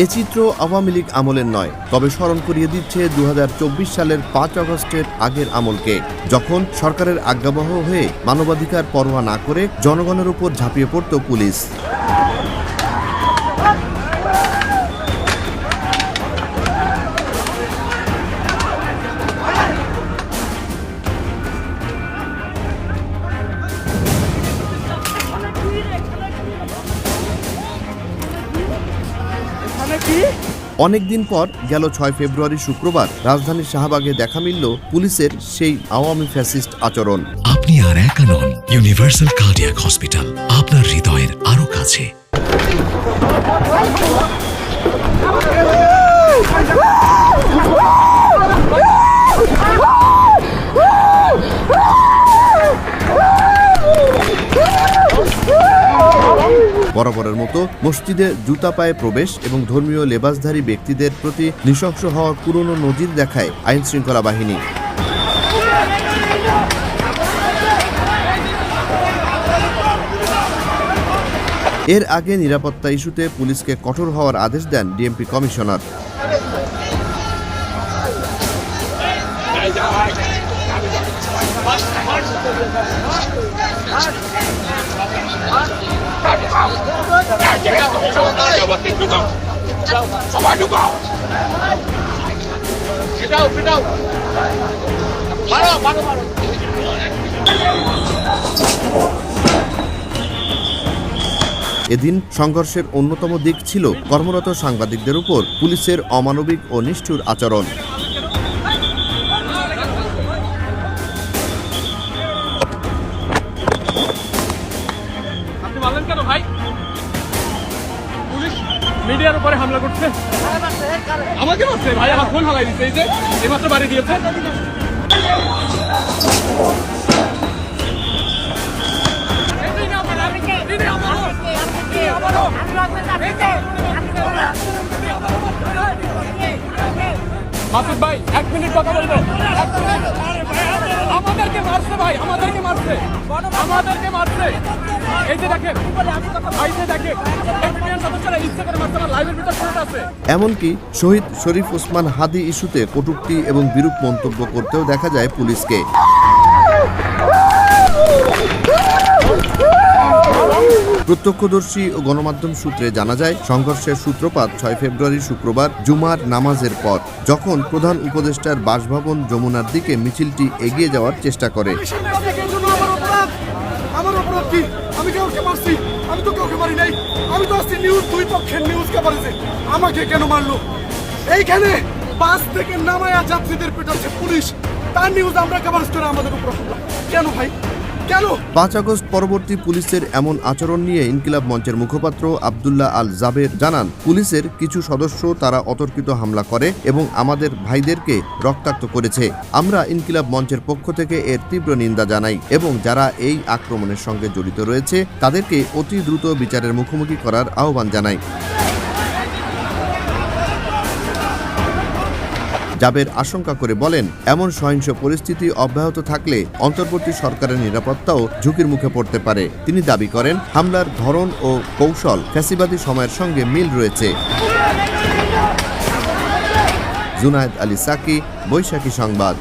এ চিত্র আওয়ামী লীগ আমলের নয়, তবে স্মরণ করিয়ে দিচ্ছে দু হাজার চব্বিশ সালের পাঁচ আগস্টের আগের আমলকে। যখন সরকারের আজ্ঞাবহ হয়ে মানবাধিকার পরোয়া না করে জনগণের উপর ঝাঁপিয়ে পড়ত পুলিশ। অনেকদিন পর গেল ছয় ফেব্রুয়ারি শুক্রবার রাজধানীর শাহবাগে দেখা মিলল পুলিশের সেই আওয়ামী ফ্যাসিস্ট আচরণ। আপনি আর একা নন ইউনিভার্সাল কার্ডিয়াক হসপিটাল আপনার হৃদয়ের আরও কাছে। বরাবরের মতো মসজিদে জুতা পায়ে প্রবেশ এবং ধর্মীয় লেবাসধারী ব্যক্তিদের প্রতি নৃশংস হওয়ার পুরনো নজির দেখায় আইন শৃঙ্খলা বাহিনী। এর আগে নিরাপত্তা ইস্যুতে পুলিশকে কঠোর হওয়ার আদেশ দেন ডিএমপি কমিশনার। এদিন সংঘর্ষের অন্যতম দিক ছিল কর্মরত সাংবাদিকদের উপর পুলিশের অমানবিক ও নিষ্ঠুর আচরণ। কেন ভাই? মিডিয়ার উপরে হামলা করছে। আমাকে মারছে ভাই আমার ফোন হালাই দিচ্ছে এই যে এইমাত্র বাড়ি দিয়েছে। মাসুদ ভাই, এক মিনিট কথা বলব। আমাদেরকে মারছে ভাই, আমাদেরকে মারছে। আমাদেরকে মারছে। এই যে দেখেন, ভাই যে দেখেন এমনকি শহীদ শরীফ ওসমান হাদি ইস্যুতে কটুক্তি এবং বিরূপ মন্তব্য করতেও দেখা যায় পুলিশকে। প্রত্যক্ষদর্শী ও গণমাধ্যম সূত্রে জানা যায় সংঘর্ষের সূত্রপাত ছয় ফেব্রুয়ারি শুক্রবার জুমার নামাজের পর যখন প্রধান উপদেষ্টার বাসভবন যমুনার দিকে মিছিলটি এগিয়ে যাওয়ার চেষ্টা করে। আমার অপরাধ কি? আমি কাউকে মারছি? আমি তো কাউকে মারি নাই। আমি তো আসছি নিউজ, দুই পক্ষের নিউজ কভারেজে আমাকে কেন মারলো? এইখানে বাস থেকে নামায়া যাত্রীদের পেটাচ্ছে পুলিশ। তার নিউজ আমরা কভারেজ আমাদের উপর। কেন ভাই? পাঁচ আগস্ট পরবর্তী পুলিশের এমন আচরণ নিয়ে ইনকিলাব মঞ্চের মুখপাত্র আবদুল্লাহ আল জাবের জানান, পুলিশের কিছু সদস্য তারা অতর্কিত হামলা করে এবং আমাদের ভাইদেরকে রক্তাক্ত করেছে। আমরা ইনকিলাব মঞ্চের পক্ষ থেকে এর তীব্র নিন্দা জানাই এবং যারা এই আক্রমণের সঙ্গে জড়িত রয়েছে, তাদেরকে অতি দ্রুত বিচারের মুখোমুখি করার আহ্বান জানাই। জাবের আশঙ্কা করে বলেন, এমন সহিংস পরিস্থিতি অব্যাহত থাকলে অন্তর্বর্তী সরকারের নিরাপত্তাও ঝুঁকির মুখে পড়তে পারে। তিনি দাবি করেন, হামলার ধরন ও কৌশল ফ্যাসিবাদী সময়ের সঙ্গে মিল রয়েছে। জুনায়েদ আলী সাকি, বৈশাখী সংবাদ।